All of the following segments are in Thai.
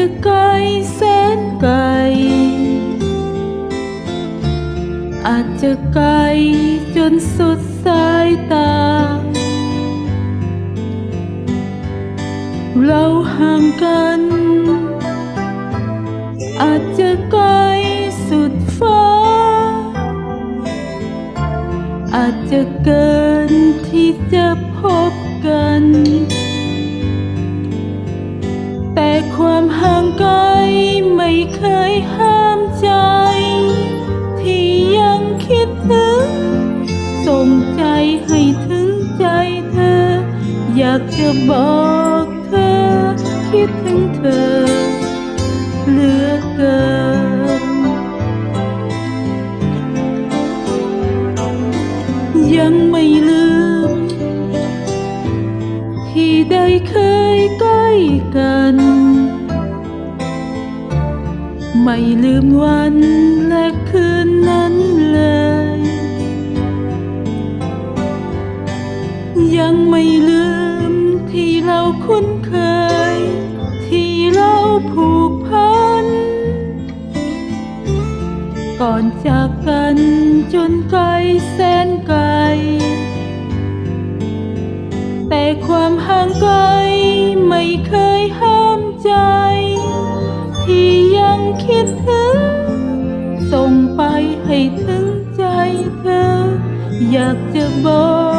อาจจะไกลแสนไกล อาจจะไกลจนสุดสายตา เราห่างกัน อาจจะไกลสุดฟ้า อาจจะเกินที่จะพบกัน แต่ความห่างไกลไม่เคยห้ามใจ ที่ยังคิดถึง ส่งใจให้ถึงใจเธอ อยากจะบอกเธอ คิดถึงเธอ เหลือเกิน ยังไม่ลืม ที่ได้เคยใกล้กัน ไม่ลืมวันและคืนนั้นเลย ยังไม่ลืมที่เราคุ้นเคย ที่เราผูกพัน ก่อนจากกันจนไกลแสนไกล แต่ความห่างไกลไม่เคย ส่งไปให้ถึงใจเธอ อยากจะบอก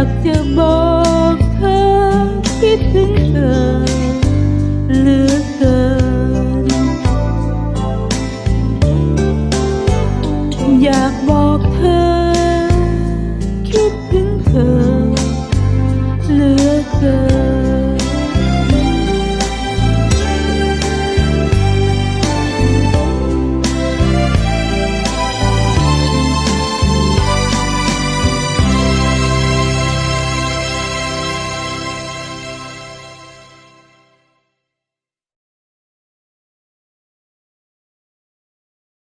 ากจะบอกเธอคิดถึงเธอเหลือเกิน อยากบอกเธอ คิดถึงเธอ